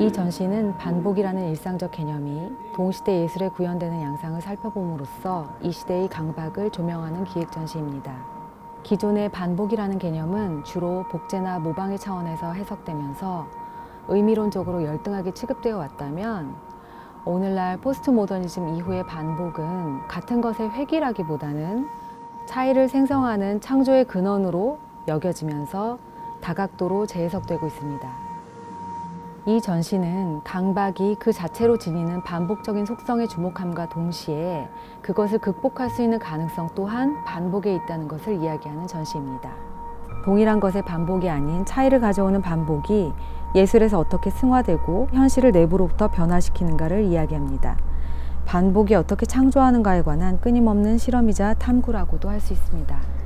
이 전시는 반복이라는 일상적 개념이 동시대 예술에 구현되는 양상을 살펴봄으로써 이 시대의 강박을 조명하는 기획 전시입니다. 기존의 반복이라는 개념은 주로 복제나 모방의 차원에서 해석되면서 의미론적으로 열등하게 취급되어 왔다면 오늘날 포스트 모더니즘 이후의 반복은 같은 것의 획일하기보다는 차이를 생성하는 창조의 근원으로 여겨지면서 다각도로 재해석되고 있습니다. 이 전시는 강박이 그 자체로 지니는 반복적인 속성에 주목함과 동시에 그것을 극복할 수 있는 가능성 또한 반복에 있다는 것을 이야기하는 전시입니다. 동일한 것의 반복이 아닌 차이를 가져오는 반복이 예술에서 어떻게 승화되고 현실을 내부로부터 변화시키는가를 이야기합니다. 반복이 어떻게 창조하는가에 관한 끊임없는 실험이자 탐구라고도 할 수 있습니다.